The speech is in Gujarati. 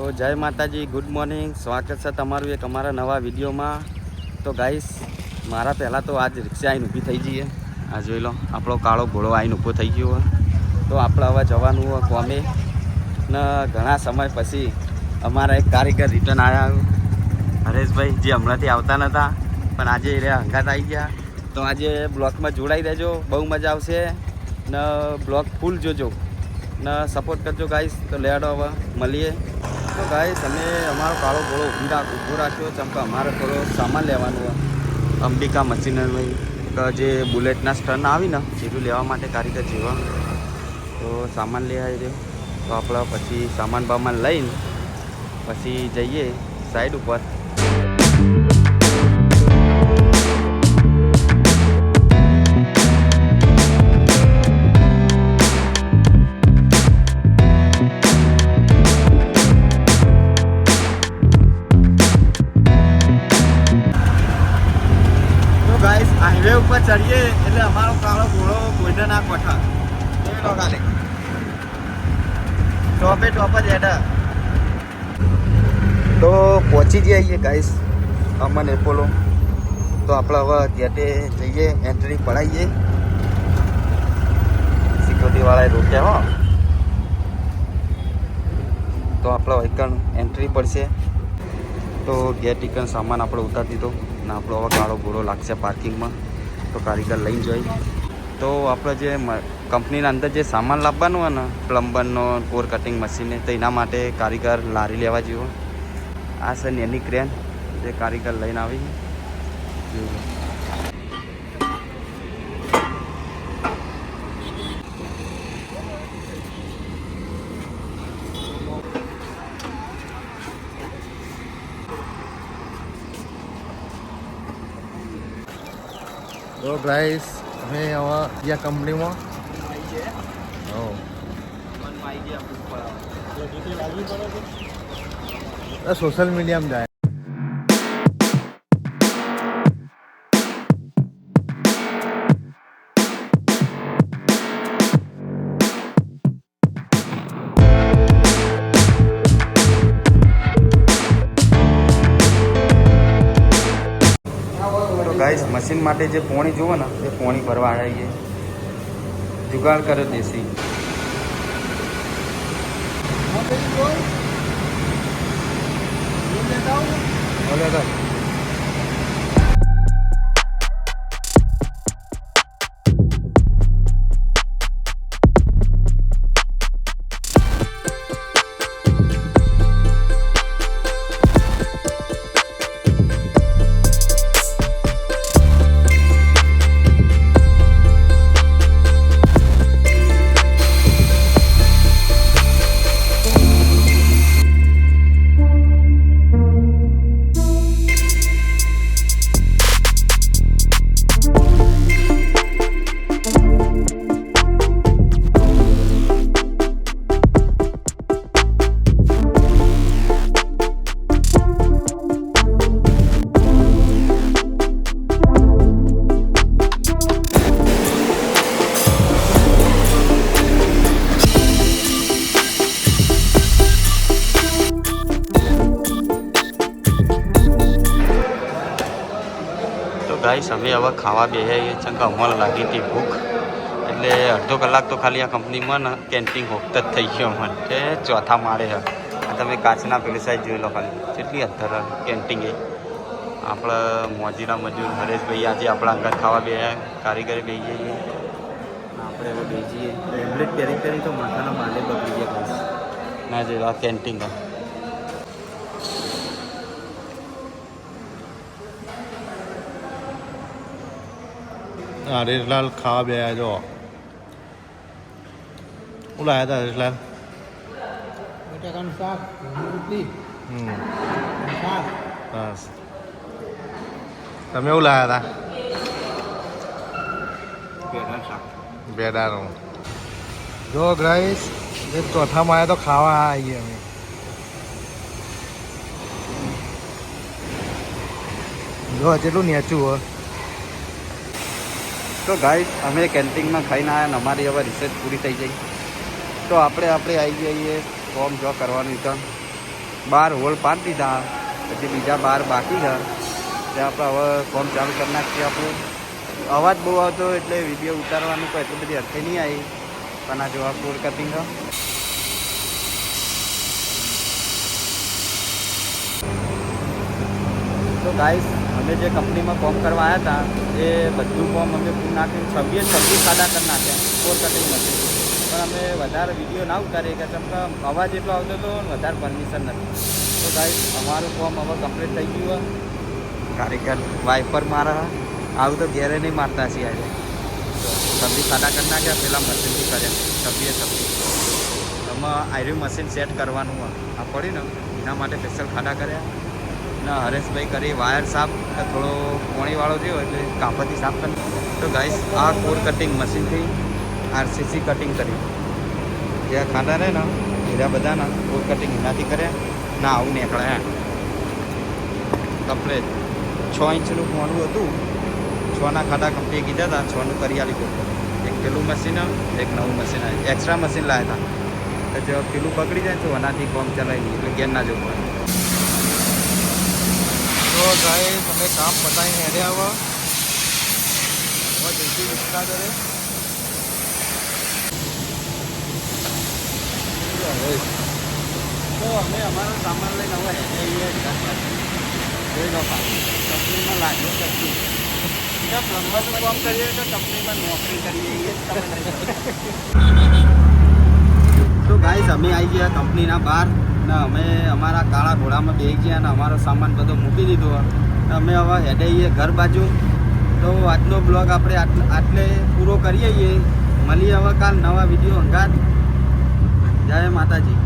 તો જય માતાજી ગુડ મોર્નિંગ સ્વાગત છે તમારું એક અમારા નવા વિડીયોમાં. તો ગાઈસ મારા પહેલાં તો આજ રિક્ષા આવીને ઊભી થઈ જઈએ. આ જોઈ લો, આપણો કાળો ઘોડો આવીને ઊભો થઈ ગયો. હોય તો આપણે હવે જવાનું હોય કોમે. ને ઘણા સમય પછી અમારા એક કારીગર રિટર્ન આવ્યા. હરેશભાઈ, જે હમણાંથી આવતા નહોતા પણ આજે એ હંગાત આવી ગયા. તો આજે બ્લોકમાં જોડાઈ દેજો બહુ મજા આવશે. ને બ્લોક ફૂલ જોજો. ને સપોર્ટ કરજો ગાઈસ તો લેડો હવે, મળીએ. તો ભાઈ તમે અમારો કાળો ઘોડો ઊભી રાખ, ઊભો રાખ્યો ચમકા અમારે થોડો સામાન લેવાનું અંબિકા મશીનરી જે બુલેટના સ્ટન આવીને જેટલું લેવા માટે કારીગર જેવા. તો સામાન લઈ આવી તો આપણે પછી સામાન બામાન લઈને પછી જઈએ સાઈડ ઉપર. ગાઈસ હાઈવે ઉપર ચડીએ એટલે અમારો કાળો ઘોડો કોઈને ના કોઠા ટોપે ટોપ જ એડા તો પહોંચી જઈએ ગાઈસ અમન એપોલો. તો આપણે હવે ગેટે જઈએ એન્ટ્રી પડાવીએ. સિક્યુરિટીવાળાએ રોક્યા હો. તો આપણે વહીકલ એન્ટ્રી પડશે. તો ગેટ ઇકન સામાન આપણે ઉતારી દીધો. અને આપણો હવે કાળો ઘોડો લાગશે પાર્કિંગમાં. તો કારીગર લઈને જોઈ. તો આપણે જે કંપનીના અંદર જે સામાન લાવવાનું હોય ને, પ્લમ્બરનો, કોર કટિંગ મશીન તો એના માટે કારીગર લારી લેવા જેવો. આ છે નેની ક્રેન. જે કારીગર લઈને આવી. તો ગાઈસ અમે આવા ત્યાં કંપનીમાં સોશિયલ મીડિયામાં જાય મશીન માટે જે પોણી જુઓ ને એ પોણી ભરવા આવીએ જુગાડ કરે દેશી. બોલે તો ગાઈસ અમે હવે ખાવા બેસીએ ચંકા અમલ લાગી હતી ભૂખ. એટલે અડધો કલાક તો ખાલી આ કંપનીમાં ને કેન્ટીન હોકત જ થઈ ગયો મને કે ચોથા માળે હ તમે કાચના પેલી સાઈડ જોઈ લો ખાલી. કેટલી અધર કેન્ટીન એ. આપણા મોજીના મજૂર હરેશભાઈ આજે આપણા અંગત ખાવા બે કારીગરી બે જઈએ આપણે હવે બે જઈએ હેમલેટ પહેરી પહેરી તો માથાના માલે બગડી ગયા ના જેવા આ કેન્ટીન હરેશલાલ ખાવા બે જો. શું લાયા હતા હરેશલાલ બટાકાનું શાક રોટલી. હમ. બસ. તમે એવું લાયા હતા બેડાનું જો ગ્રાઈસ એ ચોથામાં આવ્યા તો ખાવા આવીએ અમે. જો જેટલું નેચું હોય તો ગાઈસ અમે કેન્ટીનમાં ખાઈને આવ્યા અને અમારી હવે રિસર્ચ પૂરી થઈ ગઈ. તો આપણે આપણે આવી જઈએ ફોર્મ જો કરવાનું તો બાર હોલ પાડી દીધા. પછી બીજા બાર બાકી છે. ત્યાં આપણે હવે ફોર્મ ચાલુ કરી નાખીએ આપણું. અવાજ બહુ આવતો એટલે વીડિયો ઉતારવાનું કોઈ એટલી બધી અર્થે નહીં આવી. પણ આ જોવા કોર કટિંગ તો ગાઈસ અમે જે કંપનીમાં કોમ કરવા આવ્યા હતા, એ બધું કોમ અમે પૂરું નાખીને છવ્વીસ છવ્વીસ સાદા કરી નાખ્યા. ફોર કટિંગ નથી. પણ અમે વધારે વીડિયો ના ઉતારીએ કે કેમ કે અવાજ એટલો આવતો હતો વધારે પરમિશન નથી. તો ભાઈ અમારું ફોર્મ હવે કમ્પ્લીટ થઈ ગયું કારીગર વાઇફર મારા. આવું તો ઘેરે નહીં મારતા છીએ આજે. સબ્જી સાદા કરી નાખ્યા પહેલાં મશીનથી કર્યા. સબ્જીએ સબ્જી એમાં આયરું મશીન સેટ કરવાનું આ પડ્યું ને, એના માટે સ્પેશિયલ ખાડા કર્યા. ના, હરેશભાઈ કરી વાયર સાફ થોડો પોણીવાળો થયો એટલે કાપડથી સાફ કરી તો ગાઈસ આ કોર કટિંગ મશીનથી આરસીસી કટિંગ કરી. જે આ ખાડા રહે ને એરા બધાના કોર કટિંગ એનાથી કર્યા ના, આવું નીકળ્યા કપડે છ ઇંચનું મોડું હતું. છના ખાડા કંપનીએ કીધા હતા, છનું કરી આલી કોર એક પેલું મશીન એક નવું મશીન એક્સ્ટ્રા મશીન લાવ્યા હતા. જો પેલું પકડી જાય તો એનાથી કોમ ચલાવી એટલે ગેર ના જવું પડે. તો ભાઈ અમે કામ પતાવીને હેડે આવો. હવે જલ્દી વિસ્તાર કરે તો અમે અમારો સામાન લઈને હવે હેડે કંપનીમાં લાગ્યો નથી પ્લમ્બરનું કામ કરીએ તો કંપનીમાં નોકરી કરીએ એ જ તમે તો ગાઈસ અમે આવી ગયા કંપનીના બહાર. ને અમે અમારા કાળા ઘોડામાં બેસી ગયા અને અમારો સામાન બધો મૂકી દીધો. અમે હવે હેડે ઘર બાજુ. તો આજનો બ્લોગ આપણે આટલે પૂરો કરીએ મળીએ હવે કાલ નવા વીડિયો અંગાત. જય માતાજી.